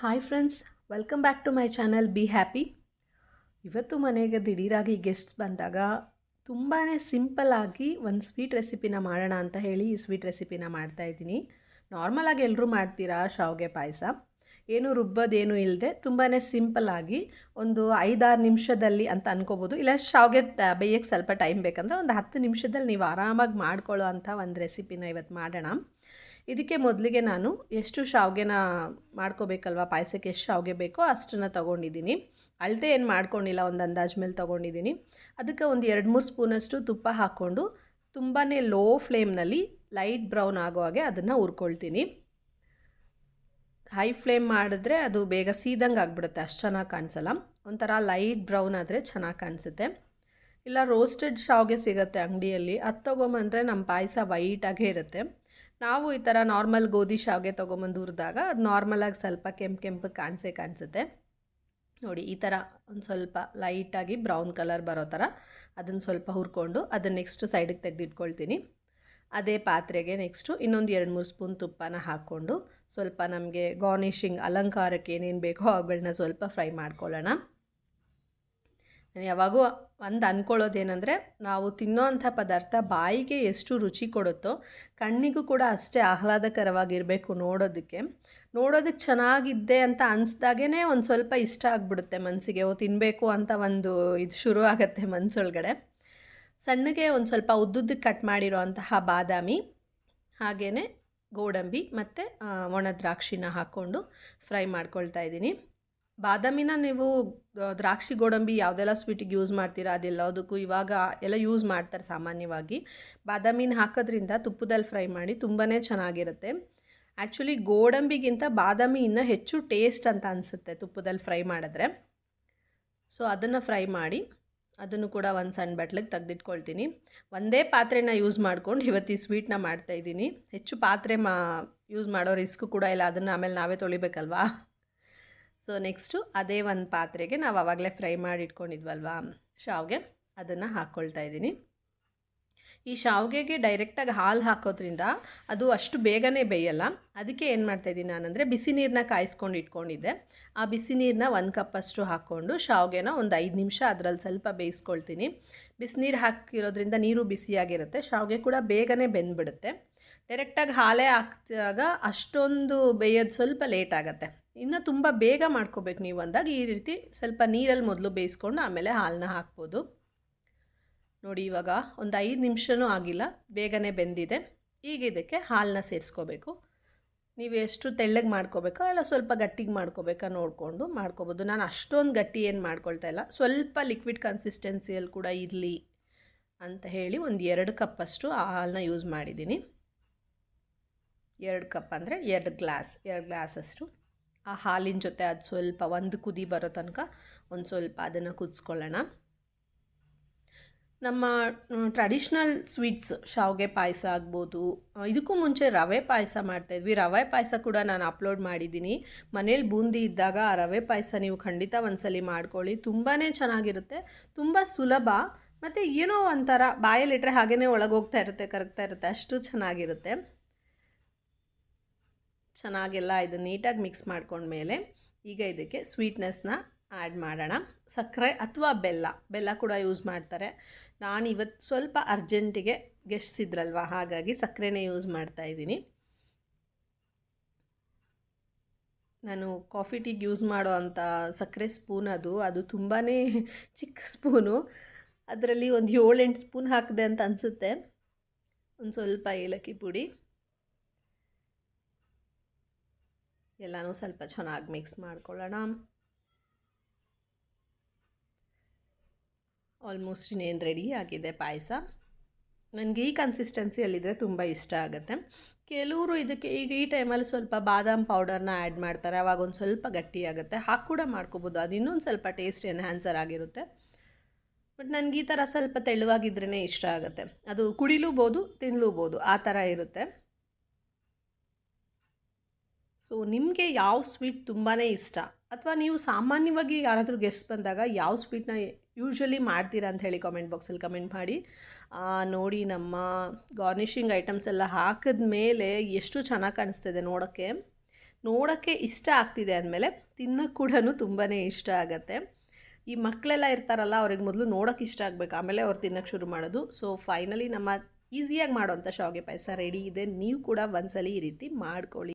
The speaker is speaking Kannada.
Hi friends welcome back to my channel be happy ಇವತ್ತು ಮನೆಗೆ ದಿಢೀರಾಗಿ ಗೆಸ್ಟ್ ಬಂದಾಗ ತುಂಬಾ ಸಿಂಪಲ್ಲಾಗಿ ಒಂದು ಸ್ವೀಟ್ ರೆಸಿಪಿನ ಮಾಡೋಣ ಅಂತ ಹೇಳಿ ಈ ಸ್ವೀಟ್ ರೆಸಿಪಿನ ಮಾಡ್ತಾಯಿದ್ದೀನಿ ನಾರ್ಮಲಾಗಿ ಎಲ್ಲರೂ ಮಾಡ್ತೀರಾ ಶಾವಿಗೆ ಪಾಯಸ? ಏನು ರುಬ್ಬೋದೇನು ಇಲ್ಲದೆ ತುಂಬಾ ಸಿಂಪಲ್ಲಾಗಿ ಒಂದು ಐದಾರು ನಿಮಿಷದಲ್ಲಿ ಅಂತ ಅನ್ಕೋಬೋದು. ಇಲ್ಲ, ಶಾವಿಗೆ ಬೇಯಕ್ಕೆ ಸ್ವಲ್ಪ ಟೈಮ್ ಬೇಕಂದ್ರೆ ಒಂದು ಹತ್ತು ನಿಮಿಷದಲ್ಲಿ ನೀವು ಆರಾಮಾಗಿ ಮಾಡ್ಕೊಳ್ಳೋ ಅಂಥ ಒಂದು ರೆಸಿಪಿನ ಇವತ್ತು ಮಾಡೋಣ. ಇದಕ್ಕೆ ಮೊದಲಿಗೆ ನಾನು ಎಷ್ಟು ಶಾವಿಗೆನ ಮಾಡ್ಕೋಬೇಕಲ್ವ? ಪಾಯಸಕ್ಕೆ ಎಷ್ಟು ಶಾವಿಗೆ ಬೇಕೋ ಅಷ್ಟನ್ನು ತೊಗೊಂಡಿದ್ದೀನಿ. ಅಳತೆ ಏನು ಮಾಡ್ಕೊಂಡಿಲ್ಲ, ಒಂದು ಅಂದಾಜು ಮೇಲೆ ತೊಗೊಂಡಿದ್ದೀನಿ. ಅದಕ್ಕೆ ಒಂದು ಎರಡು ಮೂರು ಸ್ಪೂನಷ್ಟು ತುಪ್ಪ ಹಾಕ್ಕೊಂಡು ತುಂಬಾ ಲೋ ಫ್ಲೇಮ್ನಲ್ಲಿ ಲೈಟ್ ಬ್ರೌನ್ ಆಗೋ ಹಾಗೆ ಅದನ್ನು ಹುರ್ಕೊಳ್ತೀನಿ. ಹೈ ಫ್ಲೇಮ್ ಮಾಡಿದ್ರೆ ಅದು ಬೇಗ ಸೀದಂಗೆ ಆಗಿಬಿಡುತ್ತೆ, ಅಷ್ಟು ಚೆನ್ನಾಗಿ ಕಾಣಿಸಲ್ಲ. ಒಂಥರ ಲೈಟ್ ಬ್ರೌನ್ ಆದರೆ ಚೆನ್ನಾಗಿ ಕಾಣಿಸುತ್ತೆ. ಇಲ್ಲ ರೋಸ್ಟೆಡ್ ಶಾವಿಗೆ ಸಿಗುತ್ತೆ ಅಂಗಡಿಯಲ್ಲಿ. ಅದು ತೊಗೊಂಬಂದರೆ ನಮ್ಮ ಪಾಯಸ ವೈಟಾಗೇ ಇರುತ್ತೆ. ನಾವು ಈ ಥರ ನಾರ್ಮಲ್ ಗೋಧಿ ಶಾವಿಗೆ ತೊಗೊಂಬಂದು ಹುರಿದಾಗ ಅದು ನಾರ್ಮಲಾಗಿ ಸ್ವಲ್ಪ ಕೆಂಪು ಕೆಂಪು ಕಾಣಿಸೇ ಕಾಣಿಸುತ್ತೆ. ನೋಡಿ, ಈ ಥರ ಒಂದು ಸ್ವಲ್ಪ ಲೈಟಾಗಿ ಬ್ರೌನ್ ಕಲರ್ ಬರೋ ಥರ ಅದನ್ನು ಸ್ವಲ್ಪ ಹುರ್ಕೊಂಡು ಅದನ್ನು ನೆಕ್ಸ್ಟು ಸೈಡಿಗೆ ತೆಗೆದಿಟ್ಕೊಳ್ತೀನಿ. ಅದೇ ಪಾತ್ರೆಗೆ ನೆಕ್ಸ್ಟು ಇನ್ನೊಂದು ಎರಡು ಮೂರು ಸ್ಪೂನ್ ತುಪ್ಪನ ಹಾಕ್ಕೊಂಡು ಸ್ವಲ್ಪ ನಮಗೆ ಗಾರ್ನಿಷಿಂಗ್ ಅಲಂಕಾರಕ್ಕೆ ಏನೇನು ಬೇಕೋ ಅವುಗಳನ್ನ ಸ್ವಲ್ಪ ಫ್ರೈ ಮಾಡ್ಕೊಳ್ಳೋಣ. ನಾನು ಯಾವಾಗೂ ಒಂದು ಅಂದ್ಕೊಳ್ಳೋದೇನೆಂದರೆ ನಾವು ತಿನ್ನೋವಂಥ ಪದಾರ್ಥ ಬಾಯಿಗೆ ಎಷ್ಟು ರುಚಿ ಕೊಡುತ್ತೋ ಕಣ್ಣಿಗೂ ಕೂಡ ಅಷ್ಟೇ ಆಹ್ಲಾದಕರವಾಗಿರಬೇಕು ನೋಡೋದಕ್ಕೆ. ನೋಡೋದಕ್ಕೆ ಚೆನ್ನಾಗಿದ್ದೆ ಅಂತ ಅನಿಸ್ದಾಗೇ ಒಂದು ಸ್ವಲ್ಪ ಇಷ್ಟ ಆಗಿಬಿಡುತ್ತೆ ಮನಸ್ಸಿಗೆ ಓ ತಿನ್ನಬೇಕು ಅಂತ ಒಂದು ಇದು ಶುರು ಆಗುತ್ತೆ ಮನಸ್ಸೊಳಗಡೆ ಸಣ್ಣಗೆ ಒಂದು ಸ್ವಲ್ಪ ಉದ್ದುದ್ದಕ್ಕೆ ಕಟ್ ಮಾಡಿರೋವಂತಹ ಬಾದಾಮಿ ಹಾಗೆಯೇ ಗೋಡಂಬಿ ಮತ್ತು ಒಣ ದ್ರಾಕ್ಷಿನ ಹಾಕ್ಕೊಂಡು ಫ್ರೈ ಮಾಡ್ಕೊಳ್ತಾ ಇದ್ದೀನಿ. ಬಾದಾಮಿನ ನೀವು ದ್ರಾಕ್ಷಿ ಗೋಡಂಬಿ ಯಾವುದೆಲ್ಲ ಸ್ವೀಟಿಗೆ ಯೂಸ್ ಮಾಡ್ತೀರಾ? ಅದೆಲ್ಲದಕ್ಕೂ ಇವಾಗ ಎಲ್ಲ ಯೂಸ್ ಮಾಡ್ತಾರೆ ಸಾಮಾನ್ಯವಾಗಿ. ಬಾದಾಮಿನ ಹಾಕೋದ್ರಿಂದ ತುಪ್ಪದಲ್ಲಿ ಫ್ರೈ ಮಾಡಿ ತುಂಬಾ ಚೆನ್ನಾಗಿರುತ್ತೆ. ಆ್ಯಕ್ಚುಲಿ ಗೋಡಂಬಿಗಿಂತ ಬಾದಾಮಿ ಇನ್ನೂ ಹೆಚ್ಚು ಟೇಸ್ಟ್ ಅಂತ ಅನಿಸುತ್ತೆ ತುಪ್ಪದಲ್ಲಿ ಫ್ರೈ ಮಾಡಿದ್ರೆ. ಸೊ ಅದನ್ನು ಫ್ರೈ ಮಾಡಿ, ಅದನ್ನು ಕೂಡ ಒಂದು ಸಣ್ಣ ಬಟ್ಲಿಗೆ ತೆಗೆದಿಟ್ಕೊಳ್ತೀನಿ. ಒಂದೇ ಪಾತ್ರೆನ ಯೂಸ್ ಮಾಡ್ಕೊಂಡು ಇವತ್ತು ಈ ಸ್ವೀಟ್ನ ಮಾಡ್ತಾಯಿದ್ದೀನಿ ಹೆಚ್ಚು ಪಾತ್ರೆ ಮಾ ಯೂಸ್ ಮಾಡೋ ರಿಸ್ಕ್ ಕೂಡ ಇಲ್ಲ. ಅದನ್ನು ಆಮೇಲೆ ನಾವೇ ತೊಳಿಬೇಕಲ್ವಾ? ಸೊ ನೆಕ್ಸ್ಟು ಅದೇ ಒಂದು ಪಾತ್ರೆಗೆ ನಾವು ಆವಾಗಲೇ ಫ್ರೈ ಮಾಡಿ ಇಟ್ಕೊಂಡಿದ್ವಲ್ವಾ ಶಾವಿಗೆ ಅದನ್ನು ಹಾಕ್ಕೊಳ್ತಾ ಇದ್ದೀನಿ. ಈ ಶಾವಿಗೆಗೆ ಡೈರೆಕ್ಟಾಗಿ ಹಾಲು ಹಾಕೋದ್ರಿಂದ ಅದು ಅಷ್ಟು ಬೇಗನೆ ಬೇಯಲ್ಲ. ಅದಕ್ಕೆ ಏನು ಮಾಡ್ತಾಯಿದ್ದೀನಿ ನಾನಂದರೆ ಬಿಸಿ ನೀರನ್ನ ಕಾಯಿಸ್ಕೊಂಡು ಇಟ್ಕೊಂಡಿದ್ದೆ. ಆ ಬಿಸಿ ನೀರನ್ನ ಒಂದು ಕಪ್ಪಷ್ಟು ಹಾಕ್ಕೊಂಡು ಶಾವಿಗೆನ ಒಂದು ಐದು ನಿಮಿಷ ಅದರಲ್ಲಿ ಸ್ವಲ್ಪ ಬೇಯಿಸ್ಕೊಳ್ತೀನಿ. ಬಿಸಿನೀರು ಹಾಕಿರೋದ್ರಿಂದ ನೀರು ಬಿಸಿಯಾಗಿರುತ್ತೆ. ಶಾವಿಗೆ ಕೂಡ ಬೇಗನೆ ಬೆಂದ್ಬಿಡುತ್ತೆ. ಡೈರೆಕ್ಟಾಗಿ ಹಾಲೇ ಹಾಕಿದಾಗ ಅಷ್ಟೊಂದು ಬೇಯೋದು ಸ್ವಲ್ಪ ಲೇಟ್ ಆಗುತ್ತೆ. ಇನ್ನು ತುಂಬ ಬೇಗ ಮಾಡ್ಕೋಬೇಕು ನೀವು ಅಂದಾಗ ಈ ರೀತಿ ಸ್ವಲ್ಪ ನೀರಲ್ಲಿ ಮೊದಲು ಬೇಯಿಸ್ಕೊಂಡು ಆಮೇಲೆ ಹಾಲನ್ನ ಹಾಕ್ಬೋದು. ನೋಡಿ ಇವಾಗ ಒಂದು ಐದು ನಿಮಿಷನೂ ಆಗಿಲ್ಲ, ಬೇಗನೆ ಬೆಂದಿದೆ. ಈಗ ಇದಕ್ಕೆ ಹಾಲನ್ನ ಸೇರಿಸ್ಕೋಬೇಕು. ನೀವು ಎಷ್ಟು ತೆಳ್ಳಗೆ ಮಾಡ್ಕೋಬೇಕೋ ಇಲ್ಲ ಸ್ವಲ್ಪ ಗಟ್ಟಿಗೆ ಮಾಡ್ಕೋಬೇಕಾ ನೋಡಿಕೊಂಡು ಮಾಡ್ಕೋಬೋದು. ನಾನು ಅಷ್ಟೊಂದು ಗಟ್ಟಿ ಏನು ಮಾಡ್ಕೊಳ್ತಾ ಇಲ್ಲ. ಸ್ವಲ್ಪ ಲಿಕ್ವಿಡ್ ಕನ್ಸಿಸ್ಟೆನ್ಸಿಯಲ್ಲಿ ಕೂಡ ಇರಲಿ ಅಂತ ಹೇಳಿ ಒಂದು ಎರಡು ಕಪ್ಪಷ್ಟು ಹಾಲನ್ನ ಯೂಸ್ ಮಾಡಿದ್ದೀನಿ. ಎರಡು ಕಪ್ ಅಂದರೆ ಎರಡು ಗ್ಲಾಸ್ ಎರಡು ಗ್ಲಾಸಷ್ಟು ಆ ಹಾಲಿನ ಜೊತೆ ಅದು ಸ್ವಲ್ಪ ಒಂದು ಕುದಿ ಬರೋ ತನಕ ಒಂದು ಸ್ವಲ್ಪ ಅದನ್ನು ಕುದಿಸ್ಕೊಳ್ಳೋಣ. ನಮ್ಮ ಟ್ರೆಡಿಷ್ನಲ್ ಸ್ವೀಟ್ಸ್ ಶಾವಿಗೆ ಪಾಯಸ ಆಗ್ಬೋದು. ಇದಕ್ಕೂ ಮುಂಚೆ ರವೆ ಪಾಯಸ ಮಾಡ್ತಾಯಿದ್ವಿ ರವೆ ಪಾಯಸ ಕೂಡ ನಾನು ಅಪ್ಲೋಡ್ ಮಾಡಿದ್ದೀನಿ. ಮನೇಲಿ ಬೂಂದಿ ಇದ್ದಾಗ ಆ ರವೆ ಪಾಯಸ ನೀವು ಖಂಡಿತ ಒಂದ್ಸಲಿ ಮಾಡ್ಕೊಳ್ಳಿ. ತುಂಬಾ ಚೆನ್ನಾಗಿರುತ್ತೆ. ತುಂಬ ಸುಲಭ. ಮತ್ತು ಏನೋ ಒಂಥರ ಬಾಯಲ್ಲಿಟ್ಟರೆ ಹಾಗೇ ಒಳಗೋಗ್ತಾ ಇರುತ್ತೆ, ಕರಗ್ತಾ ಇರುತ್ತೆ. ಅಷ್ಟು ಚೆನ್ನಾಗಿರುತ್ತೆ. ಚೆನ್ನಾಗೆಲ್ಲ ಇದು ನೀಟಾಗಿ ಮಿಕ್ಸ್ ಮಾಡ್ಕೊಂಡ್ಮೇಲೆ ಈಗ ಇದಕ್ಕೆ ಸ್ವೀಟ್ನೆಸ್ನ ಆ್ಯಡ್ ಮಾಡೋಣ. ಸಕ್ಕರೆ ಅಥವಾ ಬೆಲ್ಲ ಬೆಲ್ಲ ಕೂಡ ಯೂಸ್ ಮಾಡ್ತಾರೆ. ನಾನು ಇವತ್ತು ಸ್ವಲ್ಪ ಅರ್ಜೆಂಟಿಗೆ ಗೆಸ್ಟ್ಸ್ ಇದ್ರಲ್ವ, ಹಾಗಾಗಿ ಸಕ್ಕರೆನೇ ಯೂಸ್ ಮಾಡ್ತಾ ಇದ್ದೀನಿ. ನಾನು ಕಾಫಿ ಟೀಗೆ ಯೂಸ್ ಮಾಡೋ ಅಂಥ ಸಕ್ಕರೆ ಸ್ಪೂನ್ ಅದು ಅದು ತುಂಬಾ ಚಿಕ್ಕ ಸ್ಪೂನು ಅದರಲ್ಲಿ ಒಂದು ಏಳೆಂಟು ಸ್ಪೂನ್ ಹಾಕಿದೆ ಅಂತ ಅನಿಸುತ್ತೆ. ಒಂದು ಸ್ವಲ್ಪ ಏಲಕ್ಕಿ ಪುಡಿ. ಎಲ್ಲನೂ ಸ್ವಲ್ಪ ಚೆನ್ನಾಗಿ ಮಿಕ್ಸ್ ಮಾಡ್ಕೊಳ್ಳೋಣ. ಆಲ್ಮೋಸ್ಟ್ ಇನ್ನೇನು ರೆಡಿ ಆಗಿದೆ ಪಾಯಸ. ನನಗೆ ಈ ಕನ್ಸಿಸ್ಟೆನ್ಸಿಯಲ್ಲಿದ್ದರೆ ತುಂಬ ಇಷ್ಟ ಆಗುತ್ತೆ. ಕೆಲವರು ಇದಕ್ಕೆ ಈಗ ಈ ಟೈಮಲ್ಲಿ ಸ್ವಲ್ಪ ಬಾದಾಮ್ ಪೌಡರ್ನ ಆ್ಯಡ್ ಮಾಡ್ತಾರೆ, ಅವಾಗ ಒಂದು ಸ್ವಲ್ಪ ಗಟ್ಟಿಯಾಗುತ್ತೆ ಹಾಕಿ ಕೂಡ ಮಾಡ್ಕೋಬೋದು. ಅದು ಇನ್ನೊಂದು ಸ್ವಲ್ಪ ಟೇಸ್ಟ್ ಎನ್ಹ್ಯಾನ್ಸರ್ ಆಗಿರುತ್ತೆ. ಬಟ್ ನನಗೆ ಈ ಥರ ಸ್ವಲ್ಪ ತೆಳುವಾಗಿದ್ರೇ ಇಷ್ಟ ಆಗುತ್ತೆ. ಅದು ಕುಡಿಲೂಬೋದು ತಿನ್ನಲೂಬೋದು ಆ ಥರ ಇರುತ್ತೆ. ಸೊ ನಿಮಗೆ ಯಾವ ಸ್ವೀಟ್ ತುಂಬಾ ಇಷ್ಟ? ಅಥವಾ ನೀವು ಸಾಮಾನ್ಯವಾಗಿ ಯಾರಾದರೂ ಗೆಸ್ಟ್ ಬಂದಾಗ ಯಾವ ಸ್ವೀಟ್ನ ಯೂಶ್ವಲಿ ಮಾಡ್ತೀರಾ ಅಂತ ಹೇಳಿ ಕಾಮೆಂಟ್ ಬಾಕ್ಸಲ್ಲಿ ಕಮೆಂಟ್ ಮಾಡಿ. ನೋಡಿ ನಮ್ಮ ಗಾರ್ನಿಷಿಂಗ್ ಐಟಮ್ಸ್ ಎಲ್ಲ ಹಾಕಿದ ಮೇಲೆ ಎಷ್ಟು ಚೆನ್ನಾಗಿ ಕಾಣಿಸ್ತಿದೆ ನೋಡೋಕ್ಕೆ. ನೋಡೋಕ್ಕೆ ಇಷ್ಟ ಆಗ್ತಿದೆ ಅಂದಮೇಲೆ ತಿನ್ನೋಕ್ಕೆ ಕೂಡ ತುಂಬಾ ಇಷ್ಟ ಆಗುತ್ತೆ. ಈ ಮಕ್ಕಳೆಲ್ಲ ಇರ್ತಾರಲ್ಲ, ಅವ್ರಿಗೆ ಮೊದಲು ನೋಡೋಕೆ ಇಷ್ಟ ಆಗಬೇಕು. ಆಮೇಲೆ ಅವ್ರು ತಿನ್ನೋಕ್ಕೆ ಶುರು ಮಾಡೋದು. ಸೊ ಫೈನಲಿ ನಮ್ಮ ಈಸಿಯಾಗಿ ಮಾಡೋವಂಥ ಶಾವಿಗೆ ಪಾಯಸ ರೆಡಿ ಇದೆ. ನೀವು ಕೂಡ ಒಂದ್ಸಲಿ ಈ ರೀತಿ ಮಾಡ್ಕೊಳ್ಳಿ.